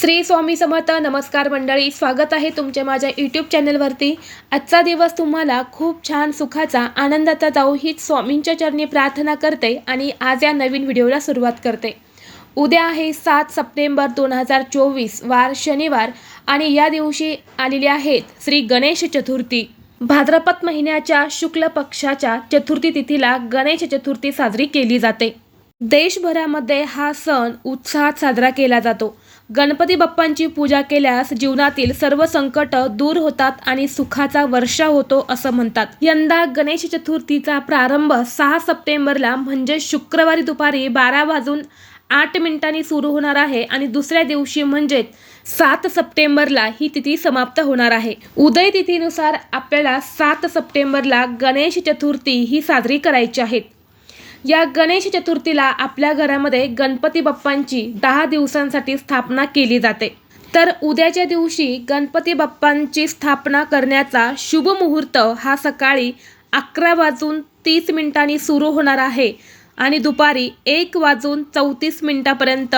श्री स्वामी समर्थ नमस्कार मंडळी स्वागत आहे तुमच्या माझ्या यूट्यूब चॅनलवरती. आजचा दिवस तुम्हाला खूप छान सुखाचा आनंदाचा जाऊ हीच स्वामींच्या चरणी प्रार्थना करते आणि आज या नवीन व्हिडिओला सुरुवात करते. उद्या आहे सात सप्टेंबर दोन हजार चोवीस वार शनिवार आणि या दिवशी आलेली आहेत श्री गणेश चतुर्थी. भाद्रपद महिन्याच्या शुक्ल पक्षाच्या चतुर्थी तिथीला गणेश चतुर्थी साजरी केली जाते. देशभरामध्ये हा सण उत्साहात साजरा केला जातो. गणपती बाप्पांची पूजा केल्यास जीवनातील सर्व संकट दूर होतात आणि सुखाचा वर्षा होतो असं म्हणतात. यंदा गणेश चतुर्थीचा प्रारंभ सहा सप्टेंबरला म्हणजे शुक्रवारी दुपारी बारा वाजून आठ मिनिटांनी सुरू होणार आहे आणि दुसऱ्या दिवशी म्हणजेच सात सप्टेंबरला ही तिथी समाप्त होणार आहे. उदय तिथीनुसार आपल्याला सात सप्टेंबरला गणेश चतुर्थी ही साजरी करायची आहे. या गणेश चतुर्थीला आपल्या घरामध्ये गणपती बाप्पांची दहा दिवसांसाठी स्थापना केली जाते. तर उद्याच्या दिवशी गणपती बाप्पांची स्थापना करण्याचा शुभ मुहूर्त हा सकाळी अकरा वाजून तीस मिनिटांनी सुरू होणार आहे आणि दुपारी एक वाजून चौतीस मिनिटापर्यंत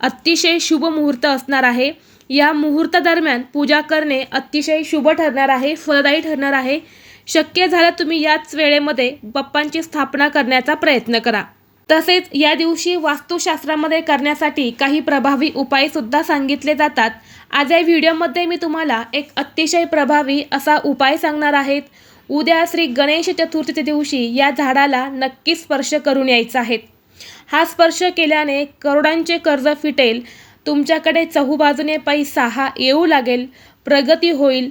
अतिशय शुभ मुहूर्त असणार आहे. या मुहूर्तादरम्यान पूजा करणे अतिशय शुभ ठरणार आहे फलदायी ठरणार आहे. शक्य झालं तुम्ही याच वेळेमध्ये बाप्पांची स्थापना करण्याचा प्रयत्न करा. तसेच या दिवशी वास्तुशास्त्रामध्ये करण्यासाठी काही प्रभावी उपायसुद्धा सांगितले जातात. आज या व्हिडिओमध्ये मी तुम्हाला एक अतिशय प्रभावी असा उपाय सांगणार आहेत उद्या श्री गणेश चतुर्थीच्या दिवशी या झाडाला नक्की स्पर्श करून यायचा आहे. हा स्पर्श केल्याने करोडांचे कर्ज फिटेल. तुमच्याकडे चहूबाजूने पैसा हा येऊ लागेल. प्रगती होईल.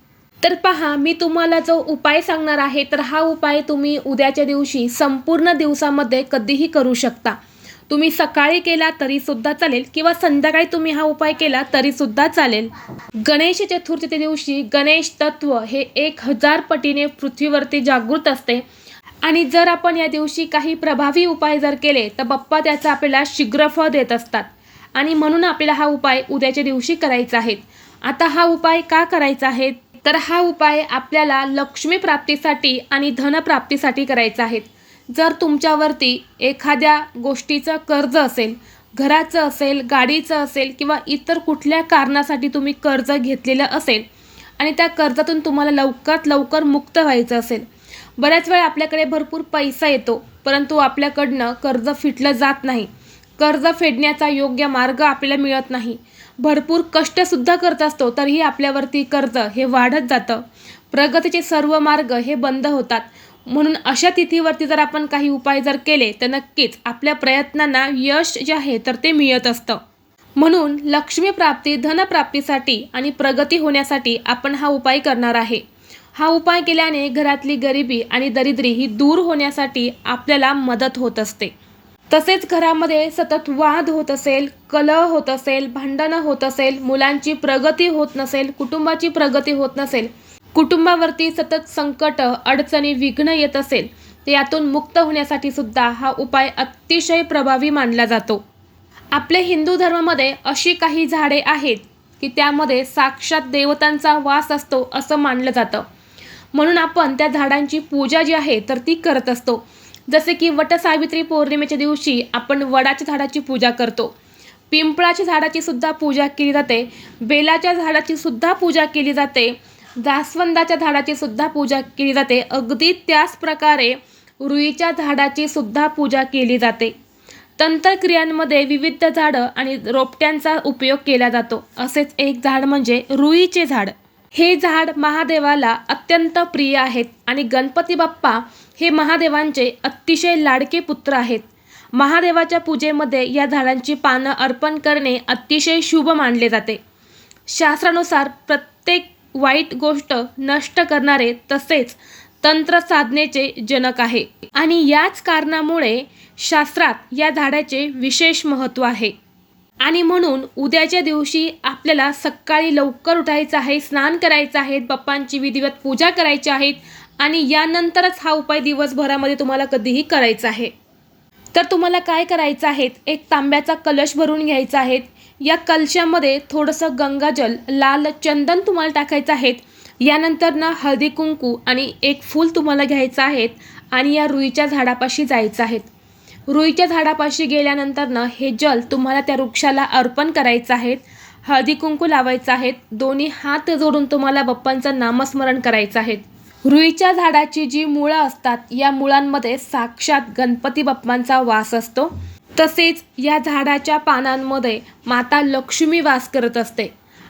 तर पहा मी तुम्हाला जो उपाय सांगणार आहे तर हा उपाय तुम्ही उद्याच्या दिवशी संपूर्ण दिवसामध्ये कधीही करू शकता. तुम्ही सकाळी केला तरीसुद्धा चालेल किंवा संध्याकाळी तुम्ही हा उपाय केला तरीसुद्धा चालेल. गणेश चतुर्थीच्या दिवशी गणेश तत्व हे एक हजार पटीने पृथ्वीवरती जागृत असते. आणि जर आपण या दिवशी काही प्रभावी उपाय जर केले तर बाप्पा त्याचा आपल्याला शीघ्रफळ देत असतात. आणि म्हणून आपल्याला हा उपाय उद्याच्या दिवशी करायचा आहे. आता हा उपाय का करायचा आहे? तर हा उपाय आपल्याला लक्ष्मी प्राप्तीसाठी आणि धनप्राप्तीसाठी करायचा आहे. जर तुमच्यावरती एखाद्या गोष्टीचं कर्ज असेल घराचं असेल गाडीचं असेल किंवा इतर कुठल्या कारणासाठी तुम्ही कर्ज घेतलेलं असेल आणि त्या कर्जातून तुम्हाला लवकरात लवकर मुक्त व्हायचं असेल. बऱ्याच वेळा आपल्याकडे भरपूर पैसा येतो परंतु आपल्याकडनं कर्ज फिटलं जात नाही. कर्ज फेडण्याचा योग्य मार्ग आपल्याला मिळत नाही. भरपूर कष्टसुद्धा करत असतो तरीही आपल्यावरती कर्ज हे वाढत जातं. प्रगतीचे सर्व मार्ग हे बंद होतात. म्हणून अशा तिथीवरती जर आपण काही उपाय जर केले तर नक्कीच आपल्या प्रयत्नांना यश जे आहे तर ते मिळत असतं. म्हणून लक्ष्मीप्राप्ती धनप्राप्तीसाठी आणि प्रगती होण्यासाठी आपण हा उपाय करणार आहे. हा उपाय केल्याने घरातली गरिबी आणि दरिद्री ही दूर होण्यासाठी आपल्याला मदत होत असते. तसेच घरामध्ये सतत वाद होत असेल कलह होत असेल भांडणं होत असेल मुलांची प्रगती होत नसेल कुटुंबाची प्रगती होत नसेल कुटुंबावरती सतत संकट अडचणी विघ्न येत असेल तर यातून मुक्त होण्यासाठी सुद्धा हा उपाय अतिशय प्रभावी मानला जातो. आपल्या हिंदू धर्मामध्ये अशी काही झाडे आहेत की त्यामध्ये साक्षात देवतांचा वास असतो असं मानलं जातं. म्हणून आपण त्या झाडांची पूजा जी आहे तर ती करत असतो. जसे की वटसावित्री पौर्णिमेच्या दिवशी आपण वडाच्या झाडाची पूजा करतो. पिंपळाच्या झाडाची सुद्धा पूजा केली जाते. बेलाच्या झाडाची सुद्धा पूजा केली जाते. जास्वंदाच्या झाडाची सुद्धा पूजा केली जाते. अगदी त्याच प्रकारे रुईच्या झाडाची सुद्धा पूजा केली जाते. तंत्रक्रियांमध्ये विविध झाडं आणि रोपट्यांचा उपयोग केला जातो. असेच एक झाड म्हणजे रुईचे झाड. हे झाड महादेवाला अत्यंत प्रिय आहेत आणि गणपती बाप्पा हे महादेवांचे अतिशय लाडके पुत्र आहेत. महादेवाच्या पूजेमध्ये या झाडांची पानं अर्पण करणे अतिशय शुभ मानले जाते. शास्त्रानुसार प्रत्येक वाईट गोष्ट नष्ट करणारे तसेच तंत्र साधनेचे जनक आहे. आणि याच कारणामुळे शास्त्रात या झाडाचे विशेष महत्त्व आहे. आणि म्हणून उद्याच्या दिवशी आपल्याला सकाळी लवकर उठायचं आहे स्नान करायचं आहे बाप्पांची विधिवत पूजा करायची आहेत आणि यानंतरच हा उपाय दिवसभरामध्ये तुम्हाला कधीही करायचा आहे. तर तुम्हाला काय करायचं आहे एक तांब्याचा कलश भरून घ्यायचा आहे या कलशामध्ये थोडंसं गंगाजल लाल चंदन तुम्हाला टाकायचं आहे यानंतर ना हळदी कुंकू आणि एक फूल तुम्हाला घ्यायचं आहे आणि या रुईच्या झाडापाशी जायचं आहे रुईच्या झाडापाशी गेल्यानंतर ना हे जल तुम्हाला त्या वृक्षाला अर्पण करायचं आहे हळदी कुंकू लावायचं आहे दोन्ही हात जोडून तुम्हाला बाप्पांचं नामस्मरण करायचं आहे रुईच्या झाडाची जी मुळं असतात या मुळांमध्ये साक्षात गणपती बाप्पांचा वास असतो. तसेच या झाडाच्या पानांमध्ये माता लक्ष्मी वास करत असते.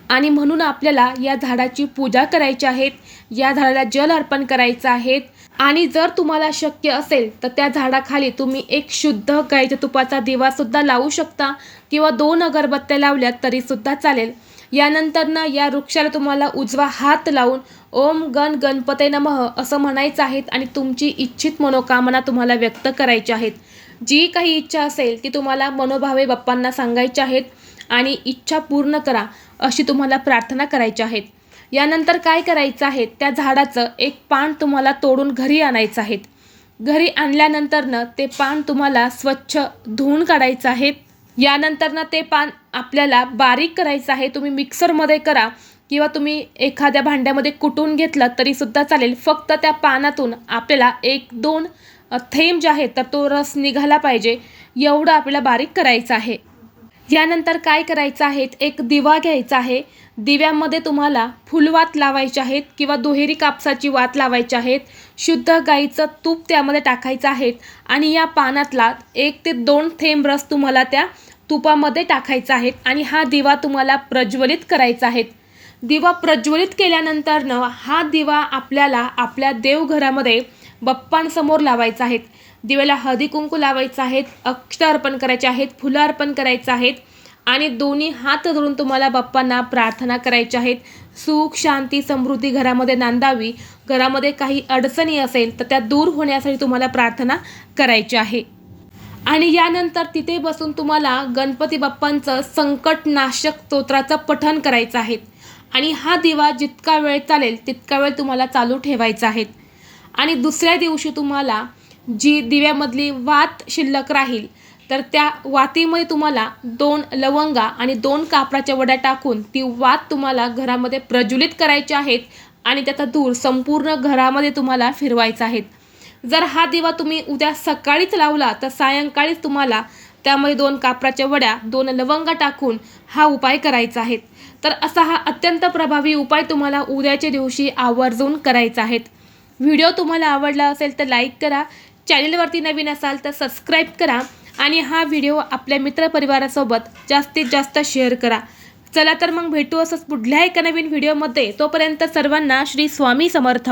आणि म्हणून आपल्याला या झाडाची पूजा करायची आहेत या झाडाला जल अर्पण करायचं आहे आणि जर तुम्हाला शक्य असेल तर त्या झाडाखाली तुम्ही एक शुद्ध गाईच्या तुपाचा दिवासुद्धा लावू शकता किंवा दोन अगरबत्त्या लावल्यात तरीसुद्धा चालेल. यानंतर ना या वृक्षाला तुम्हाला उजवा हात लावून ओम गण गणपते नमः असं म्हणायचं आहेत आणि तुमची इच्छित मनोकामना तुम्हाला व्यक्त करायची आहेत. जी काही इच्छा असेल ती तुम्हाला मनोभावे बाप्पांना सांगायची आहेत आणि इच्छा पूर्ण करा अशी तुम्हाला प्रार्थना करायची आहेत. यानंतर काय करायचं आहे? त्या झाडाचं एक पान तुम्हाला तोडून घरी आणायचं आहेत. घरी आणल्यानंतरनं ते पान तुम्हाला स्वच्छ धुवून काढायचं आहे यानंतरनं ते पान आपल्याला बारीक करायचं आहे तुम्ही मिक्सरमध्ये करा किंवा तुम्ही एखाद्या भांड्यामध्ये कुटून घेतलं तरीसुद्धा चालेल. फक्त त्या पानातून आपल्याला एक दोन थेंब जे आहेत तर तो रस निघाला पाहिजे. एवढं आपल्याला बारीक करायचं आहे. यानंतर काय करायचं आहे? एक दिवा घ्यायचा आहे. दिव्यामध्ये तुम्हाला फुलवात लावायचे आहेत किंवा दुहेरी कापसाची वात लावायची आहेत. शुद्ध गाईचं तूप त्यामध्ये टाकायचं आहे आणि या पानातला एक ते दोन थेंब रस तुम्हाला त्या तुपामध्ये टाकायचा आहे आणि हा दिवा तुम्हाला प्रज्वलित करायचा आहे. दिवा प्रज्वलित केल्यानंतरनं हा दिवा आपल्याला आपल्या देवघरामध्ये बप्पांसमोर लावायचा आहे. दिव्याला हळदी कुंकू लावायचं आहेत अक्षर अर्पण करायचे आहेत फुलं अर्पण करायचं आहेत आणि दोन्ही हात धरून तुम्हाला बाप्पांना प्रार्थना करायच्या आहेत सुख शांती समृद्धी घरामध्ये नांदावी. घरामध्ये काही अडचणी असेल तर त्या दूर होण्यासाठी तुम्हाला प्रार्थना करायची आहे. आणि यानंतर तिथे बसून तुम्हाला गणपती बाप्पांचं संकटनाशक स्तोत्राचं पठण करायचं आहे. आणि हा दिवा जितका वेळ चालेल तितका वेळ तुम्हाला चालू ठेवायचा आहे. आणि दुसऱ्या दिवशी तुम्हाला जी दिव्यामधली वात शिल्लक राहील तर त्या वातीमध्ये तुम्हाला दोन लवंगा आणि दोन कापराच्या वड्या टाकून ती वात तुम्हाला घरामध्ये प्रज्वलित करायची आहेत आणि त्याचा धूर संपूर्ण घरामध्ये तुम्हाला फिरवायचा आहे. जर हा दिवा तुम्ही उद्या सकाळीच लावला तर सायंकाळीच तुम्हाला त्यामध्ये दोन कापराच्या वड्या दोन लवंगा टाकून हा उपाय करायचा आहे. तर असा हा अत्यंत प्रभावी उपाय तुम्हाला उद्याच्या दिवशी आवर्जून करायचा आहे. व्हिडिओ तुम्हाला आवडला असेल तर लाईक करा चॅनलवरती नवीन असाल तर सबस्क्राईब करा आणि हा व्हिडिओ आपल्या मित्रपरिवारासोबत जास्तीत जास्त शेअर करा. चला तर मग भेटू असंच पुढल्या एका नवीन व्हिडिओमध्ये. तोपर्यंत सर्वांना श्री स्वामी समर्थ.